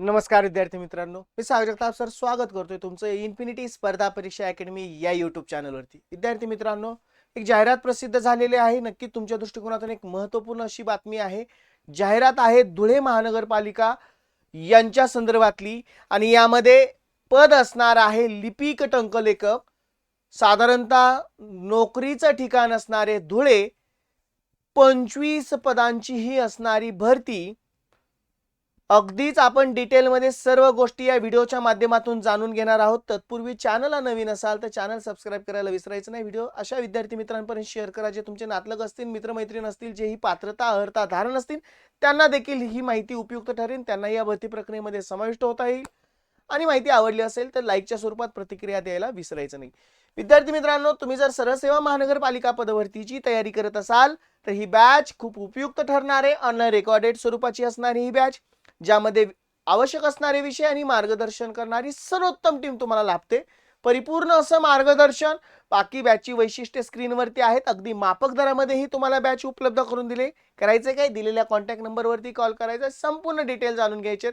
नमस्कार विद्यार्थी मित्रांनो मी सावजगताप सर स्वागत करतोय तुमचं इन्फिनिटी स्पर्धा परीक्षा अकॅडमी या युट्यूब चॅनलवरती. विद्यार्थी मित्रांनो एक जाहिरात प्रसिद्ध झालेली आहे नक्की तुमच्या दृष्टिकोनातून एक महत्त्वपूर्ण अशी बातमी आहे. जाहिरात आहे धुळे महानगरपालिका यांच्या संदर्भातली आणि यामध्ये पद असणार आहे लिपिक टंकलेखक. साधारणतः नोकरीचं ठिकाण असणारे धुळे पंचवीस पदांची ही असणारी भरती अगदीच आपण डिटेलमध्ये सर्व गोष्टी या व्हिडिओच्या माध्यमातून जाणून घेणार आहोत. तत्पूर्वी चॅनलला नवीन असाल तर चॅनल सबस्क्राईब करायला विसरायचं नाही. व्हिडिओ अशा विद्यार्थी मित्रांपर्यंत शेअर करा जे तुमचे नातलग असतील मित्रमैत्रीण असतील जे ही पात्रता अर्हता धारण असतील त्यांना देखील ही माहिती उपयुक्त ठरेल त्यांना या भरती प्रक्रियेमध्ये समाविष्ट होता येईल. आणि माहिती आवडली असेल तर लाईकच्या स्वरूपात प्रतिक्रिया द्यायला विसरायचं नाही. विद्यार्थी मित्रांनो तुम्ही जर सरसेवा महानगरपालिका पदभरतीची तयारी करत असाल तर ही बॅच खूप उपयुक्त ठरणार आहे. ऑनलाईन रेकॉर्डेड स्वरूपाची असणारी ही बॅच ज्यामध्ये आवश्यक असणारे विषय आणि मार्गदर्शन करणारी सर्वोत्तम टीम तुम्हाला लाभते. परिपूर्ण असं मार्गदर्शन बाकी बॅचची वैशिष्ट्ये स्क्रीनवरती आहेत. अगदी मापक दरामध्येही तुम्हाला बॅच उपलब्ध करून दिले. करायचे काय? दिलेल्या कॉन्टॅक्ट नंबरवरती कॉल करायचा. संपूर्ण डिटेल जाणून घ्यायचे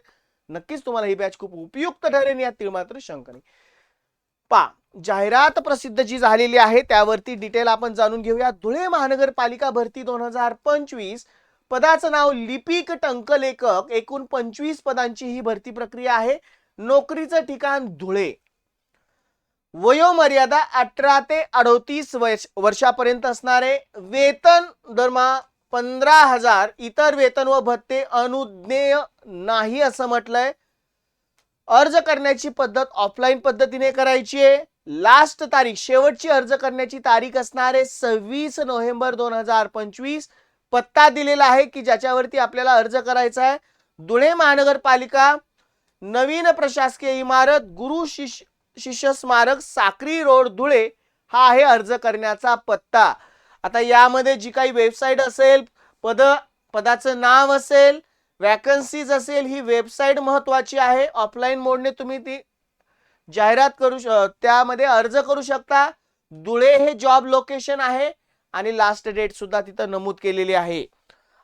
नक्कीच तुम्हाला ही बॅच खूप उपयुक्त ठरेल यात मात्र शंका नाही. पा जाहिरात प्रसिद्ध जी झालेली आहे त्यावरती डिटेल आपण जाणून घेऊया. धुळे महानगरपालिका भरती दोन हजार पंचवीस पदाचं नाव लिपिक टंकलेखक एकूण पंचवीस पदांची ही भरती प्रक्रिया आहे. नोकरीचं ठिकाण धुळे. वयोमर्यादा अठरा ते अडोतीस वर्ष वर्षापर्यंत असणारे वेतन दरमहा पंधरा हजार इतर वेतन व भत्ते अनुज्ञेय नाही असं म्हटलंय. अर्ज करण्याची पद्धत ऑफलाईन पद्धतीने करायची आहे. लास्ट तारीख शेवटची अर्ज करण्याची तारीख असणारे सव्वीस नोव्हेंबर दोन हजार पंचवीस. पत्ता दिलेला आहे की ज्याच्यावरती आपल्याला अर्ज करायचा आहे. धुळे महानगरपालिका नवीन प्रशासकीय इमारत गुरु शिष्य शिष्य स्मारक साक्री रोड धुळे हा आहे अर्ज करण्याचा पत्ता. आता यामध्ये जी काही वेबसाईट असेल पद पदाचं नाव असेल वॅकन्सीज असेल ही वेबसाईट महत्वाची आहे. ऑफलाईन मोडने तुम्ही ती जाहिरात करू श त्यामध्ये अर्ज करू शकता. धुळे हे जॉब लोकेशन आहे. आणि लास्ट डेट सुद्धा तिथं नमूद केलेली आहे.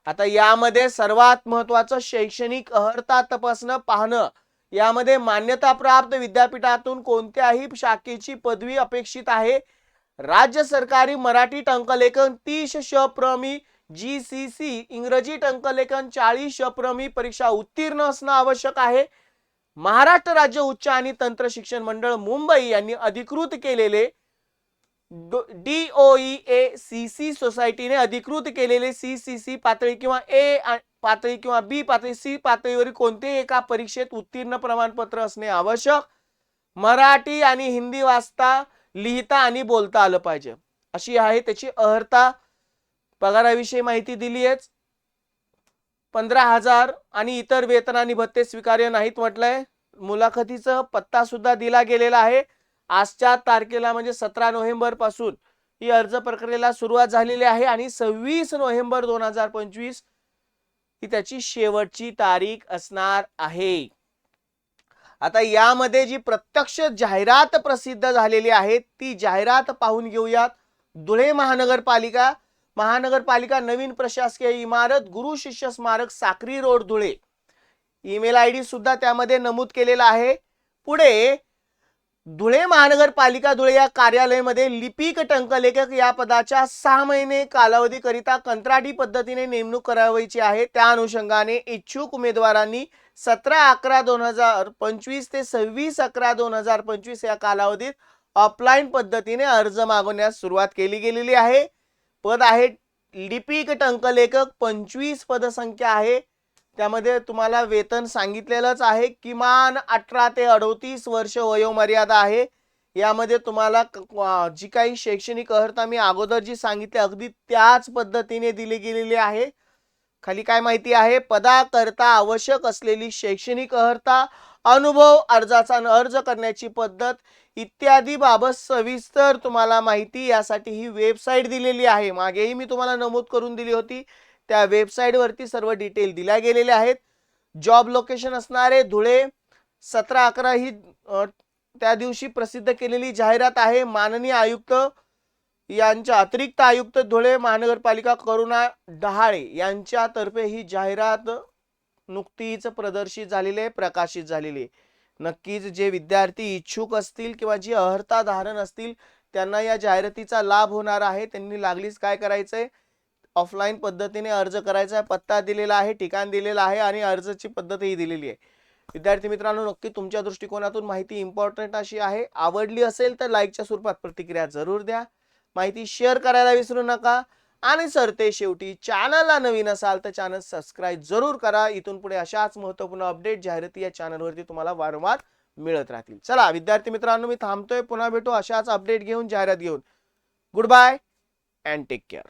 आता यामध्ये सर्वात महत्वाचं शैक्षणिक अर्हता तपासणं पाहणं. यामध्ये मान्यताप्राप्त विद्यापीठातून कोणत्याही शाखेची पदवी अपेक्षित आहे. राज्य सरकारी मराठी टंकलेखन तीस शप्रमी जी सी सी इंग्रजी टंकलेखन चाळीस शप्रमी परीक्षा उत्तीर्ण असणं आवश्यक आहे. महाराष्ट्र राज्य उच्च आणि तंत्र शिक्षण मंडळ मुंबई यांनी अधिकृत केलेले डीओई ए सी सी सोसायटीने अधिकृत केलेले सी सी सी पातळी किंवा ए पातळी किंवा बी पातळी सी पातळीवरील कोणतेही एका परीक्षेत उत्तीर्ण प्रमाणपत्र असणे आवश्यक. मराठी आणि हिंदी वाचता लिहिता आणि बोलता आलं पाहिजे. अशी आहे त्याची अर्हता पगाराविषयी माहिती दिली आहेच पंधरा हजार आणि इतर वेतन आणि भत्ते स्वीकार्य नाहीत म्हटलंय. मुलाखतीचा पत्ता सुद्धा दिला गेलेला आहे. आजच्या तारखेला म्हणजे सतरा नोव्हेंबरपासून ही अर्ज प्रक्रियेला सुरुवात झालेली आहे आणि सव्वीस नोव्हेंबर दोन हजार पंचवीस ही त्याची शेवटची तारीख असणार आहे. आता यामध्ये जी प्रत्यक्ष जाहिरात प्रसिद्ध झालेली आहे ती जाहिरात पाहून घेऊयात. धुळे महानगरपालिका महानगरपालिका नवीन प्रशासकीय इमारत गुरु शिष्य स्मारक Sakri road Dhule. Email I D सुद्धा त्यामध्ये नमूद केलेला आहे. पुढे धुळे महानगरपालिका धुळे या कार्यालयामध्ये लिपिक टंकलेखक या पदाच्या सहा महिने कालावधीकरिता कंत्राटी पद्धतीने नेमणूक करावायची आहे. त्या अनुषंगाने इच्छुक उमेदवारांनी सतरा अकरा दोन हजार पंचवीस ते सव्वीस अकरा दोन हजार पंचवीस या कालावधीत ऑफलाईन पद्धतीने अर्ज मागवण्यास सुरुवात केली गेलेली आहे. पद आहे लिपिक टंकलेखक पंचवीस पदसंख्या आहे. त्यामध्ये तुम्हाला वेतन सांगितलेलंच आहे. किमान अठरा ते अडोतीस वर्ष वयोमर्यादा आहे. यामध्ये तुम्हाला जी काही शैक्षणिक अर्हता मी अगोदर जी सांगितली अगदी त्याच पद्धतीने दिली गेलेली आहे. खाली काय माहिती आहे? पदाकरता आवश्यक असलेली शैक्षणिक अर्हता अनुभव अर्जाचा अर्ज करण्याची पद्धत इत्यादी बाबत सविस्तर तुम्हाला माहिती यासाठी ही वेबसाईट दिलेली आहे. मागेही मी तुम्हाला नमूद करून दिली होती. त्या वेबसाईटवरती सर्व डिटेल दिल्या गेलेले आहेत. जॉब लोकेशन असणारे धुळे सतरा अकरा ही त्या दिवशी प्रसिद्ध केलेली जाहिरात आहे. माननीय आयुक्त यांच्या अतिरिक्त आयुक्त धुळे महानगरपालिका करुणा डहाळे यांच्यातर्फे ही जाहिरात नुकतीच प्रदर्शित झालेली आहे प्रकाशित झालेली आहे. नक्कीच जे विद्यार्थी इच्छुक असतील किंवा जी अर्हता धारण असतील त्यांना या जाहिरातीचा लाभ होणार आहे. त्यांनी लागलीच काय करायचंय? ऑफलाईन पद्धतीने अर्ज करायचा आहे. पत्ता दिलेला आहे ठिकाण दिलेलं आहे आणि अर्जची पद्धतही दिलेली आहे. विद्यार्थी मित्रांनो नक्की तुमच्या दृष्टिकोनातून माहिती इम्पॉर्टंट अशी आहे. आवडली असेल तर लाईकच्या स्वरूपात प्रतिक्रिया जरूर द्या. माहिती शेअर करायला विसरू नका. आणि सर ते शेवटी चॅनलला नवीन असाल तर चॅनल सबस्क्राईब जरूर करा. इथून पुढे अशाच महत्त्वपूर्ण अपडेट जाहिराती या चॅनलवरती तुम्हाला वारंवार मिळत राहतील. चला विद्यार्थी मित्रांनो मी थांबतोय. पुन्हा भेटू अशाच अपडेट घेऊन जाहिरात घेऊन. Goodbye and take care